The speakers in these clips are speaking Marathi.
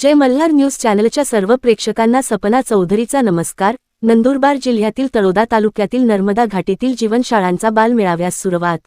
जय मल्हार न्यूज चॅनलच्या सर्व प्रेक्षकांना सपना चौधरीचा नमस्कार. नंदुरबार जिल्ह्यातील तळोदा तालुक्यातील नर्मदा घाटीतील जीवनशाळांचा बालमेळाव्यास सुरुवात.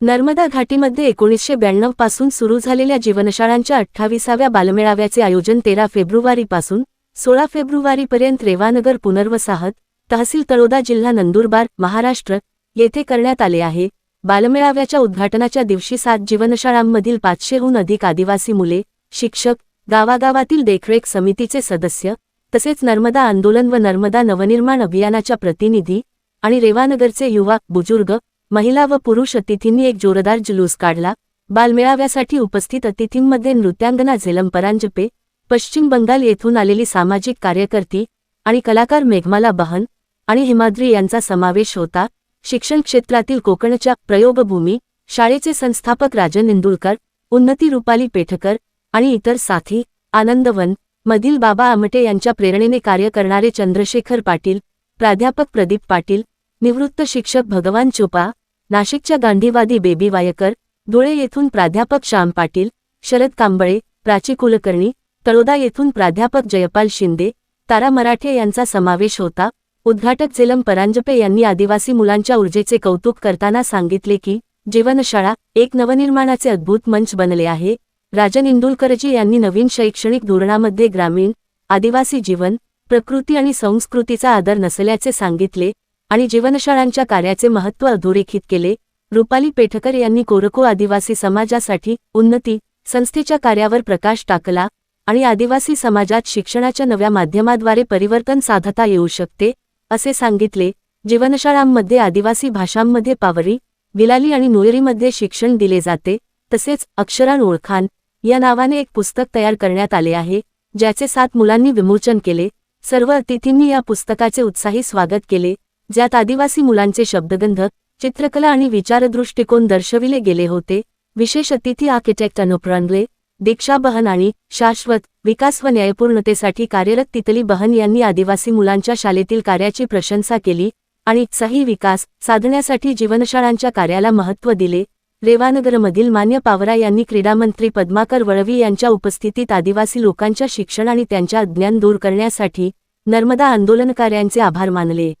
नर्मदा घाटीमध्ये एकोणीसशे ब्याण्णवपासून सुरू झालेल्या जीवनशाळांच्या अठ्ठावीसाव्या बालमेळाव्याचे आयोजन तेरा फेब्रुवारीपासून सोळा फेब्रुवारीपर्यंत रेवानगर पुनर्वसाहत तहसील तळोदा जिल्हा नंदुरबार महाराष्ट्र येथे करण्यात आले आहे. बालमेळाव्याच्या उद्घाटनाच्या दिवशी सात जीवनशाळांमधील पाचशेहून अधिक आदिवासी मुले शिक्षक गावागावातील देखरेख समितीचे सदस्य तसेच नर्मदा आंदोलन व नर्मदा नवनिर्माण अभियानाच्या प्रतिनिधी आणि रेवानगरचे युवा बुजुर्ग महिला व पुरुष अतिथींनी एक जोरदार जुलूस काढला. बालमेळाव्यासाठी उपस्थित अतिथींमध्ये नृत्यांगना झेलम परांजपे पश्चिम बंगाल येथून आलेली सामाजिक कार्यकर्ती आणि कलाकार मेघमाला बहन आणि हिमाद्री यांचा समावेश होता. शिक्षण क्षेत्रातील कोकणच्या प्रयोगभूमी शाळेचे संस्थापक राजन इंदुलकर उन्नती रुपाली पेठकर आणि इतर साथी आनंदवन मधील बाबा आमटे यांच्या प्रेरणेने कार्य करणारे चंद्रशेखर पाटील प्राध्यापक प्रदीप पाटील निवृत्त शिक्षक भगवान चोपा नाशिकच्या गांधीवादी बेबी वायकर धुळे येथून प्राध्यापक श्याम पाटील शरद कांबळे प्राची कुलकर्णी तळोदा येथून प्राध्यापक जयपाल शिंदे तारा मराठे यांचा समावेश होता. उद्घाटक झेलम परांजपे यांनी आदिवासी मुलांच्या ऊर्जेचे कौतुक करताना सांगितले की जीवनशाळा एक नवनिर्माणाचे अद्भुत मंच बनले आहे. राजन इंदुलकरजी यांनी नवीन शैक्षणिक धोरणामध्ये ग्रामीण आदिवासी जीवन प्रकृती आणि संस्कृतीचा आदर नसल्याचे सांगितले आणि जीवनशाळांच्या कार्याचे महत्त्व अधोरेखित केले. रुपाली पेठकर यांनी कोरको आदिवासी समाजासाठी उन्नती संस्थेच्या कार्यावर प्रकाश टाकला आणि आदिवासी समाजात शिक्षणाच्या नव्या माध्यमाद्वारे परिवर्तन साधता येऊ शकते असे सांगितले. जीवनशाळांमध्ये आदिवासी भाषांमध्ये पावरी विलाली आणि नुयरीमध्ये शिक्षण दिले जाते तसेच अक्षरान ओळखान या नावाने एक पुस्तक तयार करण्यात आले आहे ज्याचे सात मुलांनी विमोचन केले. सर्व अतिथींनी या पुस्तकाचे उत्साही स्वागत केले ज्यात आदिवासी मुलांचे शब्दगंध चित्रकला आणि विचारदृष्टिकोन दर्शविले गेले होते. विशेष अतिथी आर्किटेक्ट अनुप्रांगले दीक्षा बहन आणि शाश्वत विकास व न्यायपूर्णतेसाठी कार्यरत तितली बहन यांनी आदिवासी मुलांच्या शाळेतील कार्याची प्रशंसा केली आणि सही विकास साधण्यासाठी जीवनशाळांच्या कार्याला महत्त्व दिले. रेवानगरमधील मान्य पावरा यांनी क्रीडामंत्री पद्माकर वळवी यांच्या उपस्थितीत आदिवासी लोकांच्या शिक्षण आणि त्यांच्या अज्ञान दूर करण्यासाठी नर्मदा आंदोलनकार्यांचे आभार मानले.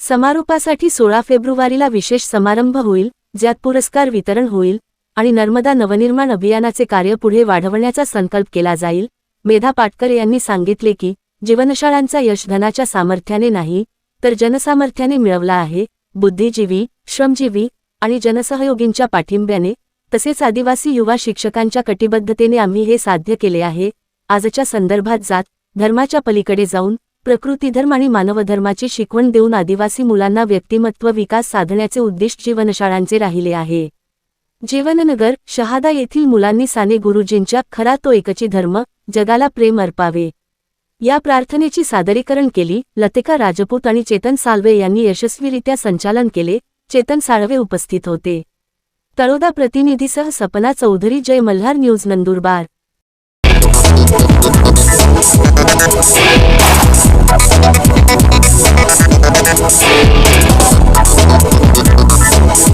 समारोपासाठी सोळा फेब्रुवारीला विशेष समारंभ होईल ज्यात पुरस्कार वितरण होईल आणि नर्मदा नवनिर्माण अभियानाचे कार्य पुढे वाढवण्याचा संकल्प केला जाईल. मेधा पाटकर यांनी सांगितले की जीवनशाळांचा यश धनाच्या सामर्थ्याने नाही तर जनसामर्थ्याने मिळवला आहे. बुद्धिजीवी श्रमजीवी आणि जनसहयोगींच्या पाठिंब्याने तसेच आदिवासी युवा शिक्षकांच्या कटिबद्धतेने आम्ही हे साध्य केले आहे. आजच्या संदर्भात जात धर्माच्या पलीकडे जाऊन प्रकृतीधर्म आणि मानवधर्माची शिकवण देऊन आदिवासी मुलांना व्यक्तिमत्व विकास साधण्याचे उद्दिष्ट जीवनशाळांचे राहिले आहे. जीवननगर शहादा येथील मुलांनी साने गुरुजींच्या खरा तो एकची धर्म जगाला प्रेम अर्पावे. या प्रार्थनेची सादरीकरण केली लतिका राजपूत आणि चेतन साल्वे यांनी यशस्वीरित्या संचालन केले चेतन साळवे उपस्थित होते. तळोदा प्रतिनिधीसह सपना चौधरी जय मल्हार न्यूज नंदुरबार.